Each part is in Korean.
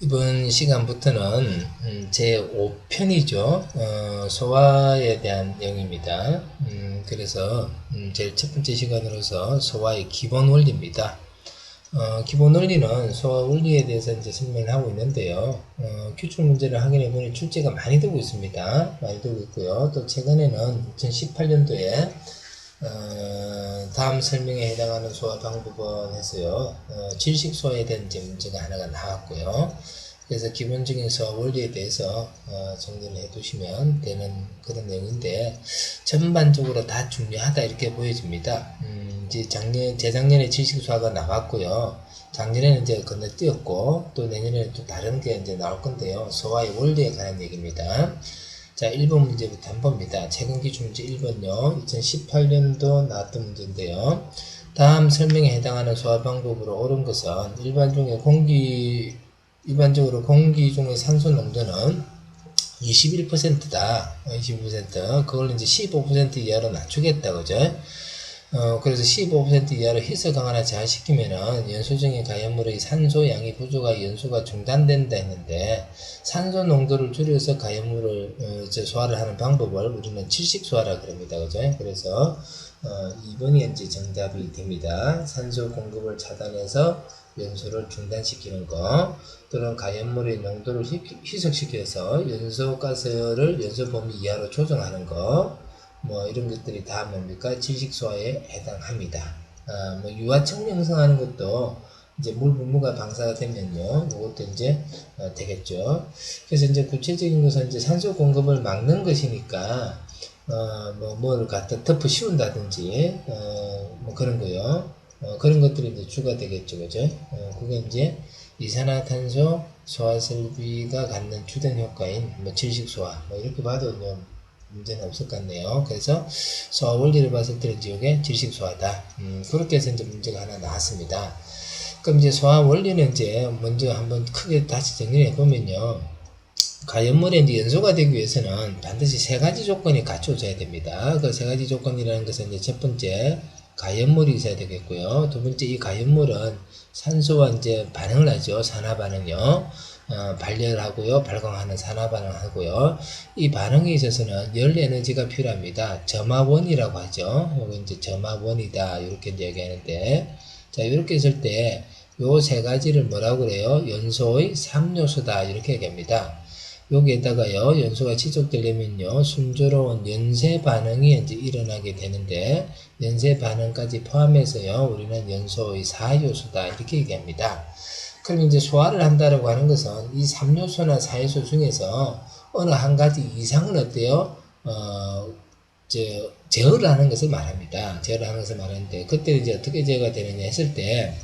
이번 시간부터는 음, 제 5편이죠. 어, 소화에 대한 내용입니다. 음, 그래서 음, 제일 첫 번째 시간으로서 소화의 기본 원리입니다. 어, 기본 원리는 소화 원리에 대해서 이제 설명을 하고 있는데요. 어, 규칙 문제를 확인해 보니 출제가 많이 되고 있습니다. 많이 되고 있고요. 또 최근에는 2018년도에 어, 다음 설명에 해당하는 소화 방법은 해서요. 어, 질식 소화에 대한 문제가 하나가 나왔고요. 그래서 기본적인 소화 원리에 대해서 어, 정리를 해두시면 되는 그런 내용인데 전반적으로 다 중요하다 이렇게 보여집니다. 음, 이제 작년 재작년에 질식 소화가 나왔고요. 작년에는 이제 건너뛰었고 또 내년에는 또 다른 게 이제 나올 건데요. 소화의 원리에 관한 얘기입니다. 자, 1번 문제부터 한 봅니다. 최근 기출 문제 1번요. 2018년도 나왔던 문제인데요. 다음 설명에 해당하는 소화 방법으로 옳은 것은 일반 중에 공기, 일반적으로 공기 중의 산소 농도는 21%다. 21%. 그걸 이제 15% 이하로 낮추겠다. 그죠? 어, 그래서 15% 이하로 희석 강화나 저하시키면은 연소정의 가연물의 산소 양이 부족하 연소가 중단된다 했는데 산소 농도를 줄여서 가연물을 어, 저 소화를 하는 방법을 우리는 질식 소화라 그럽니다. 그죠? 그래서 어, 2번이 이제 정답이 됩니다. 산소 공급을 차단해서 연소를 중단시키는 거 또는 가연물의 농도를 희석시켜서 연소 가스를 연소 범위 이하로 조정하는 거 뭐 이런 것들이 다 뭡니까 질식소화에 해당합니다. 아, 뭐 유화청 형성하는 것도 이제 물 분무가 방사가 되면요, 이것도 이제 어, 되겠죠. 그래서 이제 구체적인 것은 이제 산소 공급을 막는 것이니까 어, 뭐 뭐를 갖다 덮어 씌운다든지 어, 뭐 그런 거요. 어, 그런 것들이 이제 주가 되겠죠, 그죠? 어, 그게 이제 이산화탄소 소화설비가 갖는 주된 효과인 뭐 질식소화 뭐 이렇게 봐도 문제는 없을 것 같네요. 그래서 소화 원리를 봤을 때는 이게 질식 소화다. 음, 그렇게 해서 이제 문제가 하나 나왔습니다. 그럼 이제 소화 원리는 이제 먼저 한번 크게 다시 정리해 보면요. 가연물에 이제 연소가 되기 위해서는 반드시 세 가지 조건이 갖춰져야 됩니다. 그 세 가지 조건이라는 것은 이제 첫 번째 가연물이 있어야 되겠고요. 두 번째 이 가연물은 산소와 이제 반응을 하죠. 산화 반응요. 어, 발열을 하고요. 발광하는 산화 반응을 하고요. 이 반응에 있어서는 열 에너지가 필요합니다. 점화원이라고 하죠. 이거 이제 점화원이다. 이렇게 얘기하는데 자, 이렇게 했을 때 요 세 가지를 뭐라고 그래요? 연소의 3요소다. 이렇게 얘기합니다. 여기에다가요, 연소가 지속되려면요, 순조로운 연쇄 반응이 이제 일어나게 되는데, 연쇄 반응까지 포함해서요, 우리는 연소의 4요소다. 이렇게 얘기합니다. 그럼 이제 소화를 한다라고 하는 것은 이 3요소나 4요소 중에서 어느 한 가지 이상은 어때요? 어, 저, 제어를 하는 것을 말합니다. 제어를 하는 것을 말하는데, 그때 이제 어떻게 제어가 되느냐 했을 때,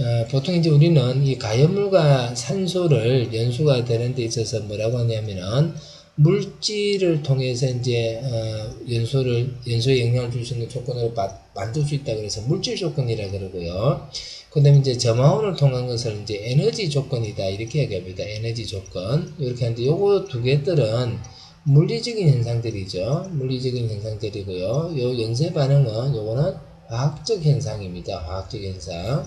어, 보통 이제 우리는 이 가연물과 산소를 연수가 되는 데 있어서 뭐라고 하냐면은, 물질을 통해서 이제 어, 연소를 연소에 영향을 줄 수 있는 조건을 바, 만들 수 있다 그래서 물질 조건이라 그러고요. 그다음에 이제 점화원을 통한 것을 이제 에너지 조건이다 이렇게 얘기합니다. 에너지 조건 이렇게 하는데 요거 두 개들은 물리적인 현상들이죠. 물리적인 현상들이고요. 요 연쇄 반응은 요거는 화학적 현상입니다. 화학적 현상.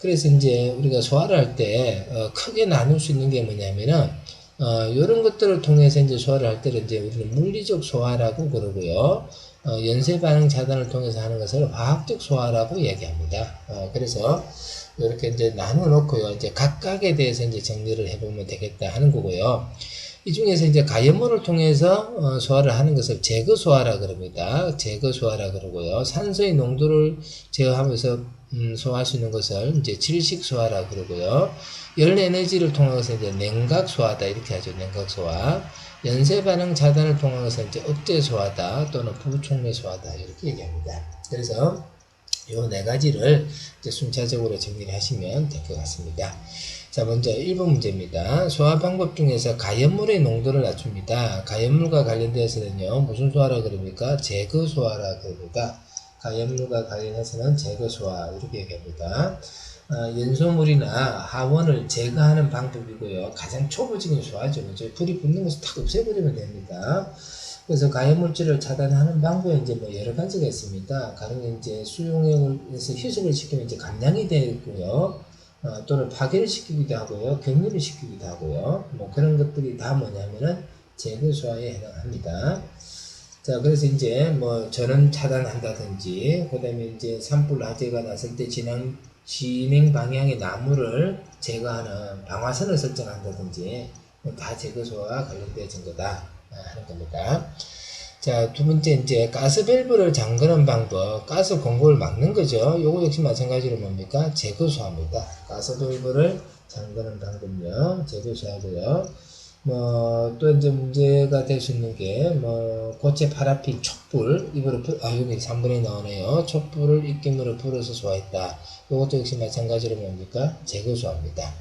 그래서 이제 우리가 소화를 할때 어, 크게 나눌 수 있는 게 뭐냐면은 어, 이런 것들을 통해서 이제 소화를 할 때는 이제 우리는 물리적 소화라고 그러고요. 어, 연쇄 반응 차단을 통해서 하는 것을 화학적 소화라고 얘기합니다. 어, 그래서 이렇게 이제 나눠 놓고요. 이제 각각에 대해서 이제 정리를 해보면 되겠다 하는 거고요. 이 중에서 이제 가연물을 통해서 어, 소화를 하는 것을 제거 소화라 그럽니다. 제거 소화라 그러고요. 산소의 농도를 제어하면서 음, 소화할 수 있는 것을 이제 질식 소화라 그러고요. 열 에너지를 통해서 이제 냉각 소화다 이렇게 하죠. 냉각 소화. 연쇄 반응 통한 것은 이제 억제 소화다 또는 부총매 소화다 이렇게 얘기합니다. 그래서 이네 가지를 이제 순차적으로 정리를 하시면 될 것 같습니다. 자, 먼저 1번 문제입니다. 소화 방법 중에서 가연물의 농도를 낮춥니다. 가연물과 관련되어서는요, 무슨 소화라 그럽니까? 제거 소화라 그럽니다. 가연물과 관련해서는 제거 소화, 이렇게 얘기합니다. 어, 연소물이나 하원을 제거하는 방법이고요. 가장 초보적인 소화죠. 그죠? 불이 붙는 것을 탁 없애버리면 됩니다. 그래서 가연물질을 차단하는 방법이 이제 뭐 여러 가지가 있습니다. 가령 이제 수용액을 해서 희석을 시키면 이제 감량이 되고요. 어, 또는 파괴를 시키기도 하고요, 격리를 시키기도 하고요. 뭐 그런 것들이 다 뭐냐면은 제거 소화에 해당합니다. 자, 그래서 이제 뭐 전원 차단한다든지, 그 다음에 이제 산불 화재가 났을 때 진행, 진행 방향의 나무를 제거하는 방화선을 설정한다든지, 뭐다 제거 소화와 관련되어진 거다 아, 하는 겁니다. 자, 두 번째 이제 가스 밸브를 잠그는 방법, 가스 공급을 막는 거죠. 요거 역시 마찬가지로 뭡니까? 제거 소화입니다. 가스 밸브를 잠그는 방법요. 제거 소화고요. 뭐, 또 이제 문제가 될 수 있는 게, 뭐, 고체 파라핀 촛불, 입으로, 불, 아, 여기 3번에 나오네요. 촛불을 입김으로 불어서 소화했다. 이것도 역시 마찬가지로 뭡니까? 제거 소화입니다.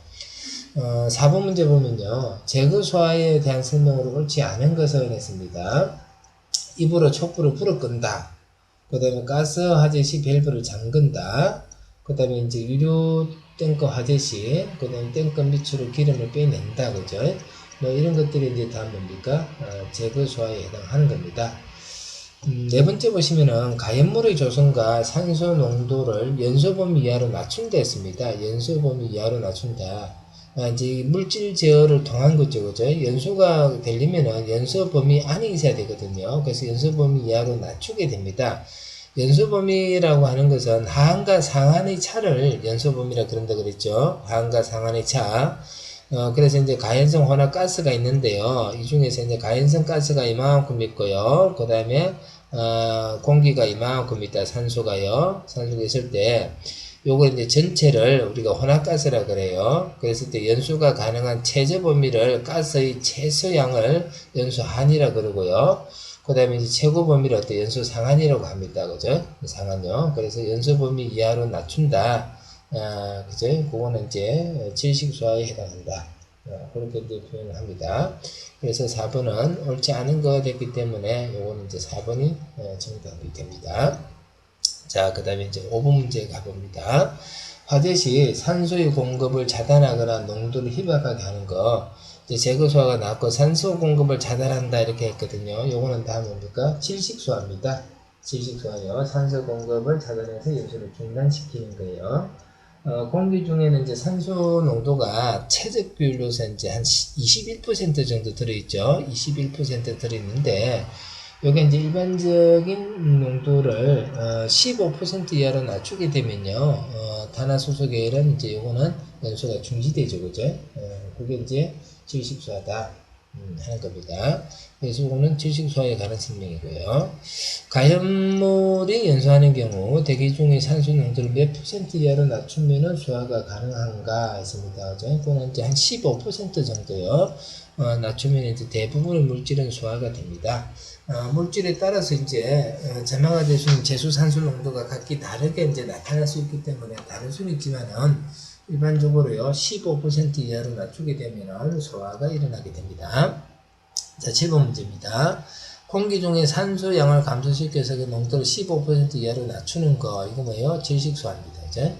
어, 4번 문제 보면요. 제거 소화에 대한 설명으로 옳지 않은 것을 했습니다. 입으로 촛불을 불어 끈다. 그 다음에 가스 화재 시 밸브를 잠근다. 그 다음에 이제 유료 탱커 화재 시, 그 다음에 탱커 밑으로 기름을 빼낸다. 그죠? 뭐 이런 것들이 이제 다 뭡니까? 어, 제거 소화에 해당하는 겁니다. 음, 네 번째 보시면은 가연물의 조성과 산소 농도를 연소 범위 이하로 낮춘다 했습니다. 연소 범위 이하로 낮춘다. 아, 이제 이 물질 제어를 통한 거죠, 그죠? 연소가 되려면은 연소 범위 안에 있어야 되거든요. 그래서 연소 범위 이하로 낮추게 됩니다. 연소 범위라고 하는 것은 하한과 상한의 차를 연소 범위라 그런다 그랬죠. 하한과 상한의 차. 어, 그래서 이제 가연성 혼합 가스가 있는데요. 이 중에서 이제 가연성 가스가 이만큼 있고요. 그 다음에, 어, 공기가 이만큼 있다. 산소가요. 산소가 있을 때, 요거 이제 전체를 우리가 혼합가스라 그래요. 그랬을 때 연수가 가능한 최저 범위를 가스의 최소량을 연수 한이라 그러고요. 그 다음에 이제 최고 범위를 어때 연수 상한이라고 합니다. 그죠? 상한요. 그래서 연수 범위 이하로 낮춘다. 아, 그죠? 그거는 이제 질식 소화에 해당한다. 아, 그렇게 이제 표현을 합니다. 그래서 4번은 옳지 않은 거 됐기 때문에 요거는 이제 4번이 어, 정답이 됩니다. 자, 그 다음에 이제 5번 문제 가봅니다. 화재 시 산소의 공급을 차단하거나 농도를 희박하게 하는 거. 제거소화가 나왔고 산소 공급을 차단한다 이렇게 했거든요. 요거는 다 뭡니까? 질식소화입니다. 질식소화요. 산소 공급을 차단해서 연소를 중단시키는 거예요. 어, 공기 중에는 이제 산소 농도가 최적 비율로서 이제 한 21% 정도 들어있죠. 21% 들어있는데, 요게 이제 일반적인 농도를 어, 15% 이하로 낮추게 되면요, 어, 탄화수소 계열은 이제 요거는 연소가 중지되죠, 그죠? 어, 그게 이제 질식소하다 음, 하는 겁니다. 그래서 이거는 질식 소화에 관한 설명이고요. 가연물이 연소하는 경우 대기 중의 산소 농도를 몇 퍼센트 이하로 낮추면은 소화가 가능한가 했습니다. 그거는 이제 한 15% 정도요. 어, 낮추면 이제 대부분의 물질은 소화가 됩니다. 어, 물질에 따라서 이제 어, 점화가 될 수 있는 제수 산소 농도가 각기 다르게 이제 나타날 수 있기 때문에 다를 수는 있지만은 일반적으로요 15% 이하로 낮추게 되면은 소화가 일어나게 됩니다. 자, 7번 문제입니다. 공기 중에 산소 양을 감소시켜서 그 농도를 15% 이하로 낮추는 거 이거 뭐예요? 질식소화입니다. 이제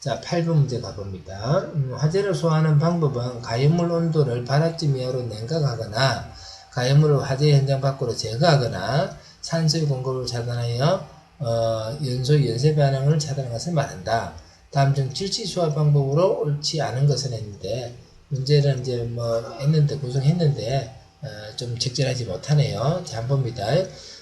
자, 8번 문제 가봅니다. 음, 화재를 소화하는 방법은 가연물 온도를 발화점 이하로 냉각하거나 가연물을 화재 현장 밖으로 제거하거나 산소의 공급을 차단하여 어, 연소 연쇄 반응을 차단하는 것을 말한다. 다음 중 질식 소화 방법으로 옳지 않은 것을 했는데 문제를 이제 뭐 했는데 구성했는데 어, 좀 적절하지 못하네요. 자, 한번 봅니다.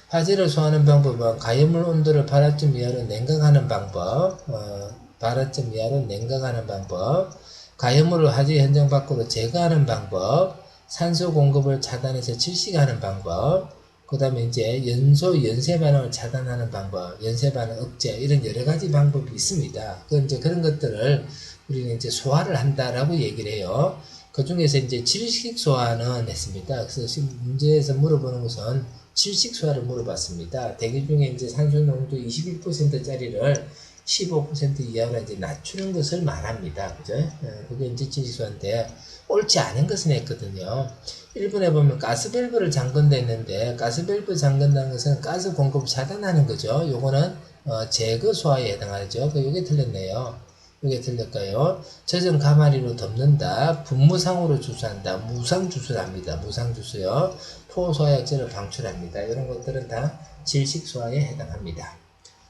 화재를 소화하는 방법은 가연물 온도를 발화점 이하로 냉각하는 방법, 어, 발화점 이하로 냉각하는 방법, 가연물을 화재 현장 밖으로 제거하는 방법, 산소 공급을 차단해서 질식하는 방법, 그 다음에 이제 연소 연쇄 반응을 차단하는 방법, 연쇄 반응 억제 이런 여러 가지 방법이 있습니다. 그 이제 그런 것들을 우리는 이제 소화를 한다라고 얘기를 해요. 그 중에서 이제 질식 소화는 했습니다. 그래서 지금 문제에서 물어보는 것은 질식 소화를 물어봤습니다. 대기 중에 이제 산소 농도 21%짜리를 15% 이하로 이제 낮추는 것을 말합니다. 그죠? 어, 그게 이제 질식 소화인데 옳지 않은 것은 했거든요. 1번에 보면 가스 밸브를 잠근다 했는데 가스 밸브 잠근다는 것은 가스 공급을 차단하는 거죠. 요거는 어, 제거 소화에 해당하죠. 그 요게 틀렸네요. 요게 틀릴까요? 젖은 가마리로 덮는다. 분무상으로 주수한다. 무상 주수를 합니다. 무상 주수요. 토소화약제를 방출합니다. 이런 것들은 다 질식 소화에 해당합니다.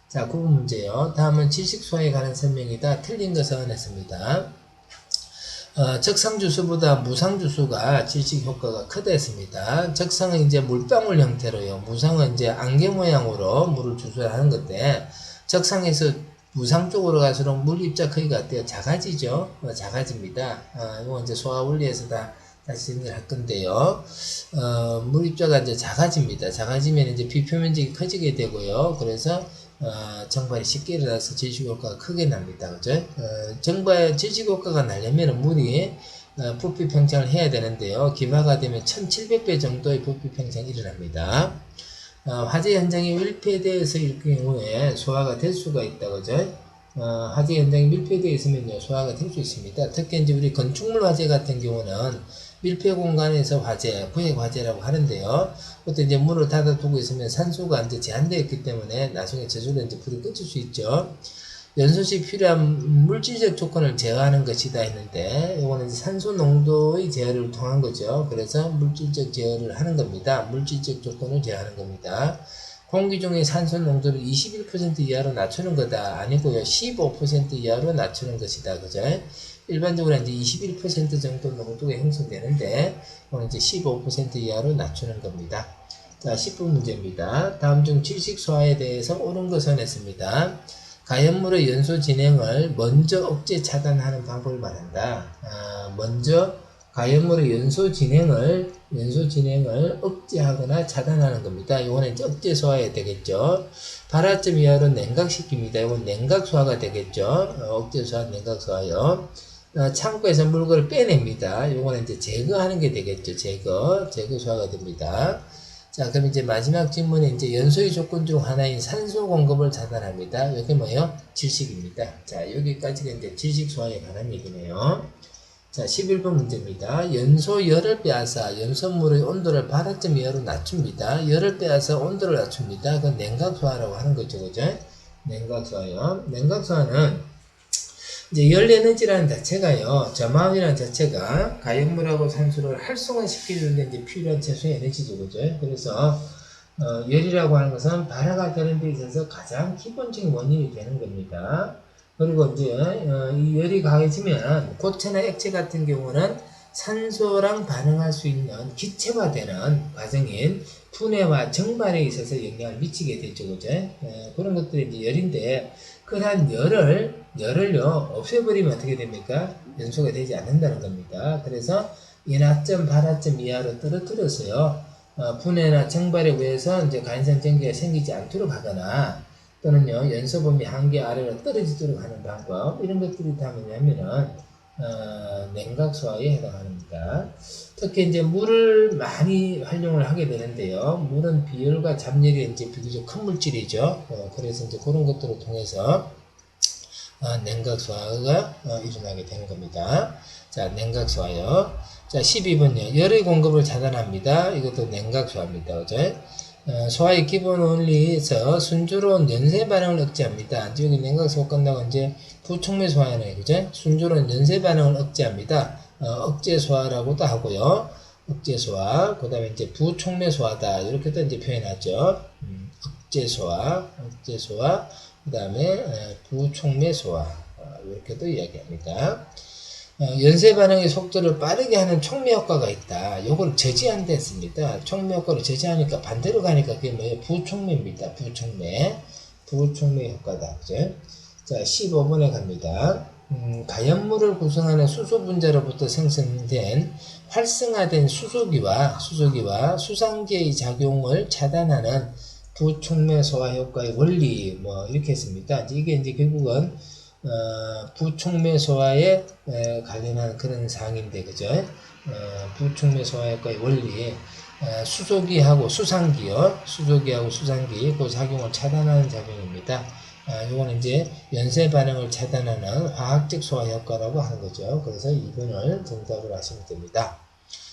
자, 9번 문제요. 다음은 지식 소화에 관한 설명이다. 틀린 것은 했습니다. 어, 적상주수보다 무상주수가 질식 효과가 크다 했습니다. 적상은 이제 물방울 형태로요. 무상은 이제 안개 모양으로 물을 주수하는 건데, 적상에서 무상 쪽으로 갈수록 물 입자 크기가 어때요? 작아지죠? 어, 작아집니다. 어, 이거 이제 소화 원리에서 다 다시 정리할 건데요. 어, 물 입자가 이제 작아집니다. 작아지면 이제 비표 면적이 커지게 되고요. 그래서 어, 정발이 쉽게 일어나서 질식 효과가 크게 납니다. 그죠? 어, 정발 질식 효과가 나려면 물이 어, 부피 팽창을 해야 되는데요. 기화가 되면 1700배 정도의 부피 팽창이 일어납니다. 어, 화재 현장에 밀폐되어서 일 경우에 소화가 될 수가 있다. 그죠? 어, 화재 현장이 밀폐되어 있으면요, 소화가 될 수 있습니다. 특히 이제 우리 건축물 화재 같은 경우는 밀폐 공간에서 화재, 구획 화재라고 하는데요. 그것도 이제 문을 닫아두고 있으면 산소가 이제 제한되어 있기 때문에 나중에 저절로 이제 불이 꺼질 수 있죠. 연소시 필요한 물질적 조건을 제어하는 것이다 했는데, 이거는 산소 농도의 제어를 통한 거죠. 그래서 물질적 제어를 하는 겁니다. 물질적 조건을 제어하는 겁니다. 공기 중의 산소 농도를 21% 이하로 낮추는 거다 아니고요. 15% 이하로 낮추는 것이다. 그죠? 일반적으로 이제 21% 정도 농도가 형성되는데, 이제 15% 이하로 낮추는 겁니다. 자, 10분 문제입니다. 다음 중 질식 소화에 대해서 옳은 것은 했습니다. 가연물의 연소 진행을 먼저 억제 차단하는 방법을 말한다. 아, 먼저 가연물의 연소 진행을 연소 진행을 억제하거나 차단하는 겁니다. 이거는 억제 소화에 되겠죠. 발화점 이하로 냉각시킵니다. 이건 냉각 소화가 되겠죠. 어, 억제 소화, 냉각 소화요. 어, 창고에서 물건을 빼냅니다. 이거는 이제 제거하는 게 되겠죠. 제거, 제거 소화가 됩니다. 자, 그럼 이제 마지막 질문은 이제 연소의 조건 중 하나인 산소 공급을 차단합니다. 이게 뭐예요? 질식입니다. 자, 여기까지가 이제 질식 소화에 관한 얘기네요. 자, 11번 문제입니다. 연소 열을 빼앗아 연소물의 온도를 발화점 이하로 낮춥니다. 열을 빼앗아 온도를 낮춥니다. 그건 냉각 소화라고 하는 거죠. 그죠? 냉각 소화요. 냉각 소화는 이제 열 에너지라는 자체가요, 저마음이라는 자체가 가연물하고 산소를 활성화시키는 데 필요한 최소 에너지죠, 그죠? 그래서, 어, 열이라고 하는 것은 발화가 되는 데 있어서 가장 기본적인 원인이 되는 겁니다. 그리고 이제, 어, 이 열이 강해지면 고체나 액체 같은 경우는 산소랑 반응할 수 있는 기체화되는 과정인 분해와 정발에 있어서 영향을 미치게 되죠, 그죠? 에, 그런 것들이 이제 열인데, 그러한 열을, 열을요, 없애버리면 어떻게 됩니까? 연소가 되지 않는다는 겁니다. 그래서 인하점, 발화점 이하로 떨어뜨려서요, 어, 분해나 정발에 의해서 이제 간선 전기가 생기지 않도록 하거나, 또는요, 연소 범위 한계 아래로 떨어지도록 하는 방법, 이런 것들이 다 뭐냐면은, 어, 냉각 소화에 해당합니다. 특히 이제 물을 많이 활용을 하게 되는데요. 물은 비열과 잡열이 이제 비교적 큰 물질이죠. 어, 그래서 이제 그런 것들을 통해서 어, 냉각 소화가 어, 일어나게 되는 겁니다. 자, 냉각 소화요. 자, 12번요. 열의 공급을 차단합니다. 이것도 냉각 소화입니다. 그죠? 어, 소화의 기본 원리에서 순조로운 연쇄 반응을 억제합니다. 여기 냉각 소화 끝나고 이제 부촉매 소화네, 그죠? 순조로운 연쇄 반응을 억제합니다. 어, 억제 소화라고도 하고요. 억제 소화, 그 다음에 이제 부촉매 소화다. 이렇게도 이제 표현하죠. 음, 억제 소화, 억제 소화, 그 다음에 부촉매 소화. 어, 이렇게도 이야기합니다. 어, 연쇄 반응의 속도를 빠르게 하는 촉매 효과가 있다. 요걸 저지한다 했습니다. 촉매 효과를 저지하니까 반대로 가니까 그게 뭐예요? 부촉매입니다. 부촉매. 부촉매 효과다. 그죠? 자, 15번에 갑니다. 음, 가연물을 구성하는 수소 분자로부터 생성된 활성화된 수소기와 수소기와 수상기의 작용을 차단하는 부촉매 소화 효과의 원리 뭐 이렇게 했습니다. 이게 이제 결국은 어, 부촉매 소화에 에, 관련한 그런 사항인데 그죠? 어, 부촉매 소화 효과의 원리 어, 수소기하고 수상기요. 수소기하고 수상기 그 작용을 차단하는 작용입니다. 아, 이거는 이제 연쇄 반응을 차단하는 화학적 소화 효과라고 하는 거죠. 그래서 2번을 정답으로 하시면 됩니다.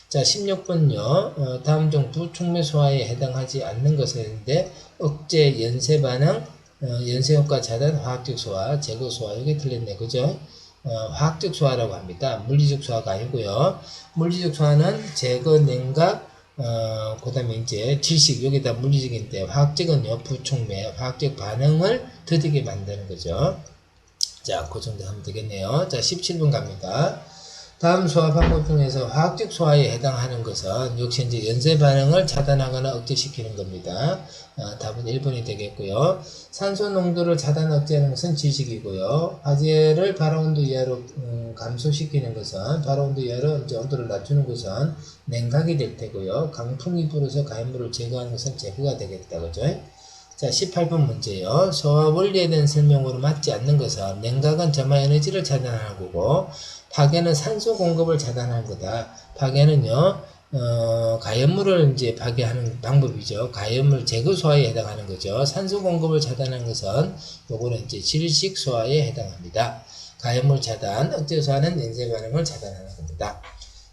자, 16번요. 어, 다음 중 부촉매 소화에 해당하지 않는 것인데 억제 연쇄 반응, 어, 연쇄 효과 차단, 화학적 소화, 제거 소화 이게 틀렸네. 그죠? 어, 화학적 소화라고 합니다. 물리적 소화가 아니고요. 물리적 소화는 제거 냉각, 어, 그 다음에 이제 질식, 여기다 물리적인데, 화학적은요, 부촉매, 화학적 반응을 더디게 만드는 거죠. 자, 그 정도 하면 되겠네요. 자, 17분 갑니다. 다음 소화 방법 중에서 화학적 소화에 해당하는 것은 역시 이제 연쇄 반응을 차단하거나 억제시키는 겁니다. 어, 답은 1번이 되겠고요. 산소 농도를 차단 억제하는 것은 지식이고요. 화재를 발화온도 이하로 음, 감소시키는 것은 발화온도 이하로 이제 온도를 낮추는 것은 냉각이 될 테고요. 강풍이 불어서 가연물을 제거하는 것은 제거가 되겠다. 그죠? 자, 18번 문제요. 소화 원리에 대한 설명으로 맞지 않는 것은 냉각은 점화 에너지를 차단하는 거고 파괴는 산소 공급을 차단하는 거다. 파괴는요, 어, 가연물을 이제 파괴하는 방법이죠. 가연물 제거 소화에 해당하는 거죠. 산소 공급을 차단하는 것은 요거는 이제 질식 소화에 해당합니다. 가연물 차단, 억제 소화는 냉세 반응을 차단하는 겁니다.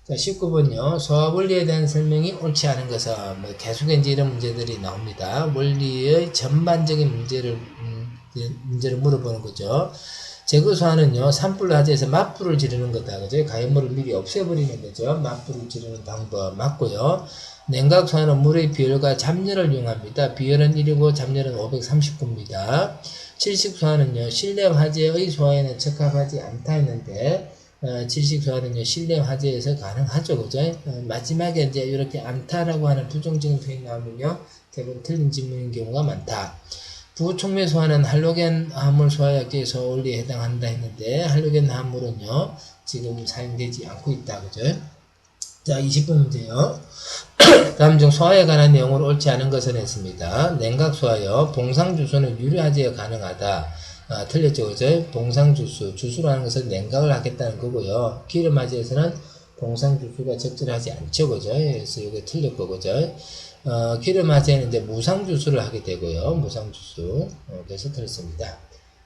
자, 19번요. 소화 원리에 대한 설명이 옳지 않은 것은 뭐 계속 이제 이런 문제들이 나옵니다. 원리의 전반적인 문제를 음, 문제를 물어보는 거죠. 제거 소화는요 산불 화재에서 맞불을 지르는 거다 그죠 가연물을 미리 없애버리는 거죠. 맞불을 지르는 방법 맞고요. 냉각 소화는 물의 비열과 잡열을 이용합니다. 비열은 1이고 잡열은 539입니다. 질식 소화는요 실내 화재의 소화에는 적합하지 않다 했는데 어, 질식 소화는요 실내 화재에서 가능하죠. 그죠? 어, 마지막에 이제 이렇게 않다라고 하는 부정적인 표현이 나오면요 대부분 틀린 질문인 경우가 많다 부촉매 소화는 할로겐 화합물 소화약제에서 원리에 해당한다 했는데 할로겐 화합물은요 지금 사용되지 않고 있다 그죠? 자 20번 문제요. 다음 중 소화에 관한 내용을 옳지 않은 것은 했습니다. 냉각 소화요. 봉상 주수는 유리화제에 가능하다. 아, 틀렸죠 그죠? 봉상 주수 주수라는 것은 냉각을 하겠다는 거고요. 기름 화제에서는 봉상 주수가 적절하지 않죠 그죠? 그래서 이게 틀렸고 그죠? 어, 기름 화재는 이제 무상 주수를 하게 되고요. 무상 주수. 어, 그래서 틀렸습니다.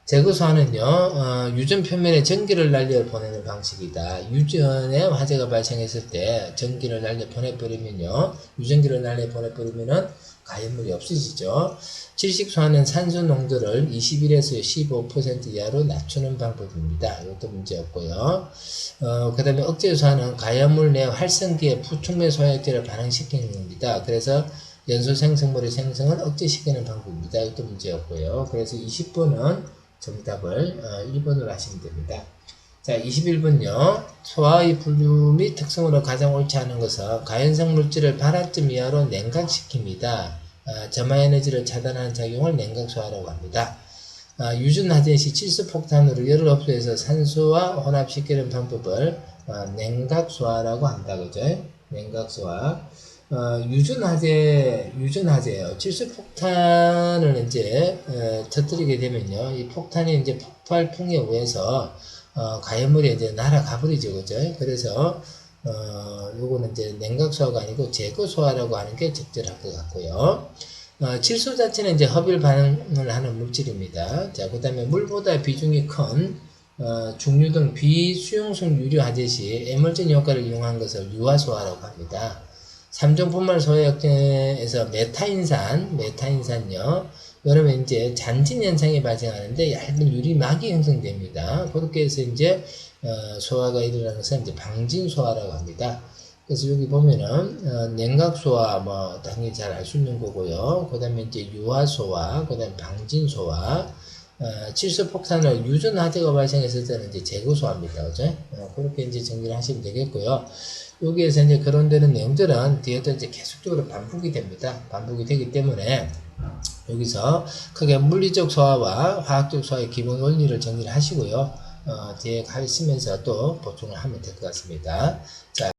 제거소화는요, 어, 유전 표면에 전기를 날려 보내는 방식이다. 유전에 화재가 발생했을 때 전기를 날려 보내버리면요, 유전기를 날려 보내버리면은 가연물이 없어지죠. 질식소화는 산소 농도를 21에서 15% 이하로 낮추는 방법입니다. 이것도 문제없고요. 어, 그 다음에 억제소화는 가연물 내 활성기에 부촉매 소화액제를 반응시키는 겁니다. 그래서 연소 생성물의 생성을 억제시키는 방법입니다. 이것도 문제없고요. 그래서 20번은 정답을 어, 1번으로 하시면 됩니다. 자, 21번요. 소화의 분류 및 특성으로 가장 옳지 않은 것은 가연성 물질을 발화점 이하로 냉각시킵니다. 아, 점화 에너지를 차단하는 작용을 냉각 소화라고 합니다. 아, 유전 화재 시 질소 폭탄으로 열을 흡수해서 산소와 혼합시키는 방법을 아, 냉각 소화라고 한다. 그죠? 냉각 소화. 어, 유전 화재, 유전 화재예요. 질소 폭탄을 이제 어, 터뜨리게 되면요, 이 폭탄이 이제 폭발풍에 의해서 어, 가연물이 이제 날아가 버리죠, 그죠? 그래서 어, 요거는 이제 냉각 소화가 아니고 제거 소화라고 하는 게 적절할 것 같고요. 어, 질소 자체는 이제 허빌 반응을 하는 물질입니다. 자, 그 다음에 물보다 비중이 큰 어, 중류 등 비수용성 유류 화재 시 에멀전 효과를 이용한 것을 유화소화라고 합니다. 삼중분말 소화약제에서 메타인산, 메타인산요. 그러면 이제 잔진 현상이 발생하는데 얇은 유리막이 형성됩니다. 그렇게 해서 이제 어, 소화가 일어나는 것은 이제 방진 소화라고 합니다. 그래서 여기 보면은 어, 냉각 소화 뭐 당연히 잘 알 수 있는 거고요. 그 다음에 이제 유화 소화, 그 다음 방진 소화. 어, 질소 폭탄을 유전 화재가 발생했을 때는 이제 제거 소화입니다. 그죠? 어, 그렇게 이제 정리를 하시면 되겠고요. 여기에서 이제 거론되는 내용들은 뒤에도 이제 계속적으로 반복이 됩니다. 반복이 되기 때문에 여기서 크게 물리적 소화와 화학적 소화의 기본 원리를 정리를 하시고요. 어, 뒤에 가시면서 또 보충을 하면 될 것 같습니다. 자.